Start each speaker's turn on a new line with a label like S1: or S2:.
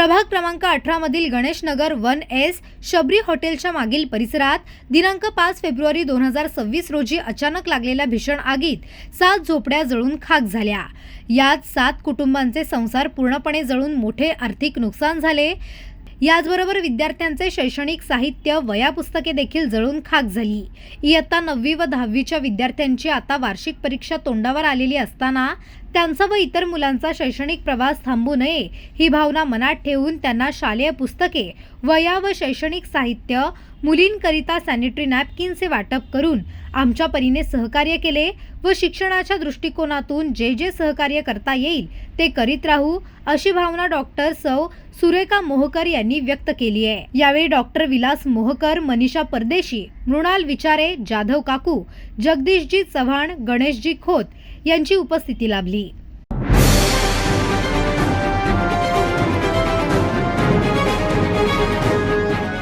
S1: प्रभाग क्रमांक अठरा मधील गणेश नगर वन एस शबरी हॉटेलच्या मागील परिसरात दिनांक पाच फेब्रुवारी दोन हजार सव्वीस रोजी अचानक लागलेल्या भीषण आगीत सात झोपड्या जळून खाक झाल्या. यात सात कुटुंबांचे संसार पूर्णपणे जळून मोठे आर्थिक नुकसान झाले. याचबरोबर विद्यार्थ्यांचे शैक्षणिक साहित्य वया पुस्तके देखील जळून खाक झाली. इयत्ता नववी व दहावीच्या विद्यार्थ्यांची आता वार्षिक परीक्षा तोंडावर आलेली असताना त्यांचा व इतर मुलांचा शैक्षणिक प्रवास थांबू नये ही भावना मनात ठेवून त्यांना शालेय पुस्तके वया व शैक्षणिक साहित्य मुलींकरिता सॅनिटरी नॅपकिनचे वाटप करून आमच्या परीने सहकार्य केले व शिक्षणाच्या दृष्टिकोनातून जे जे सहकार्य करता येईल ते करीत राहू अशी भावना डॉक्टर सौ सुरेखा मोहकर यांनी व्यक्त केली आहे. यावेळी डॉक्टर विलास मोहकर मनीषा परदेशी मृणाल विचारे जाधव काकू जगदीशजी चव्हाण गणेशजी खोत यांची उपस्थिती लाभली.